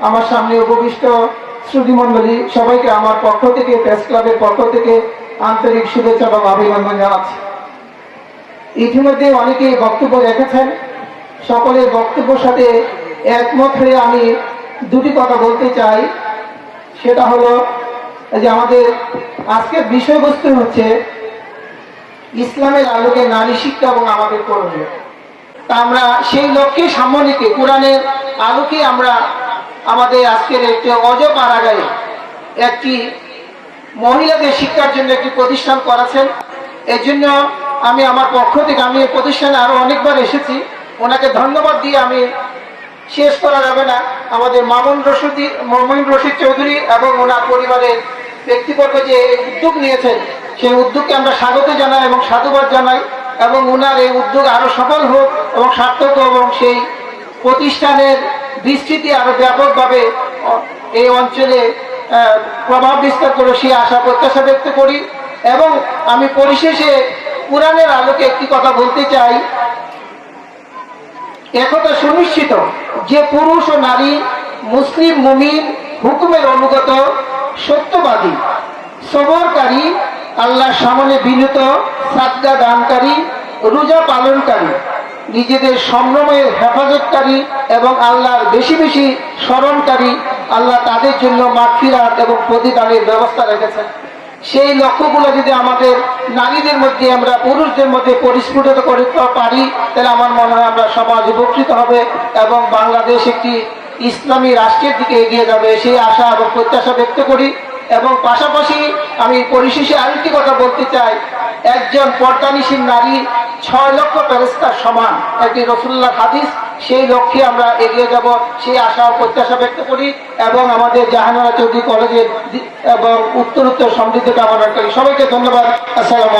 আমার সামনে উপবিষ্ট শ্রুতিমণ্ডলী, সবাইকে আমার পক্ষ থেকে, প্রেস ক্লাবের পক্ষ থেকে আন্তরিক শুভেচ্ছা এবং অভিনন্দন জানাচ্ছি। ইতিমধ্যে অনেকেই বক্তব্য রেখেছেন। সকলের বক্তব্যের সাথে একমত হয়ে আমি দুটি কথা বলতে চাই। সেটা হলো যে আমাদের আজকের বিষয়বস্তু হচ্ছে ইসলামের আলোকে নারী শিক্ষা এবং আমাদের করণীয়। আমরা সেই লক্ষ্যে সামনে কোরআনের আলোকে আমরা আমাদের আজকের একটি অজপাড়াগায় একটি মহিলাদের শিক্ষার জন্য একটি প্রতিষ্ঠান করাছেন। এর জন্য আমি আমার পক্ষ থেকে, আমি এই প্রতিষ্ঠানে আরও অনেকবার এসেছি। ওনাকে ধন্যবাদ দিয়ে আমি শেষ করা যাবে না। আমাদের মামুন রশিদি, মামুন রশিদ চৌধুরী এবং ওনার পরিবারের ব্যক্তিবর্গ যে উদ্যোগ নিয়েছেন, সেই উদ্যোগকে আমরা স্বাগত জানাই এবং সাধুবাদ জানাই এবং ওনার এই উদ্যোগ আরও সফল হোক এবং সার্থক এবং সেই প্রতিষ্ঠানের বিস্তৃতি আরও ব্যাপকভাবে এই অঞ্চলে প্রভাব বিস্তার করে সেই আশা প্রত্যাশা ব্যক্ত করি। এবং আমি পরিশেষে কোরআনের আলোকে একটি কথা বলতে চাই। একথা সুনিশ্চিত যে পুরুষ ও নারী মুসলিম মুমিন হুকুমের অনুগত, সত্যবাদী, সবরকারী, আল্লাহর সামনে বিনীত সাদগা দানকারী, রোজা পালনকারী নিজেদের সম্ভ্রমের হেফাজতকারী এবং আল্লাহর বেশি বেশি স্মরণকারী আল্লাহ তাদের জন্য মাগফিরাত এবং প্রতিদানের ব্যবস্থা রেখেছেন। সেই লক্ষ্যগুলো যদি আমাদের নারীদের মধ্যে, আমরা পুরুষদের মধ্যে পরিস্ফুটিত করতে পারি, তাহলে আমার মনে হয় আমরা সমাজ উপকৃত হবে এবং বাংলাদেশ একটি ইসলামী রাষ্ট্রের দিকে এগিয়ে যাবে। সেই আশা এবং প্রত্যাশা ব্যক্ত করি এবং পাশাপাশি আমি পরিশেষে আরেকটি কথা বলতে একজন পর্দানিসীন নারী ছয় লক্ষ ফেরেস্তার সমান একটি রসুল্লাহ হাদিস। সেই লক্ষ্যে আমরা এগিয়ে যাব, সেই আশা ও প্রত্যাশা ব্যক্ত করি এবং আমাদের জাহানারা চৌধুরী কলেজের এবং উত্তর উত্তর সমৃদ্ধ কামনা করি। সবাইকে ধন্যবাদ। আসসালাম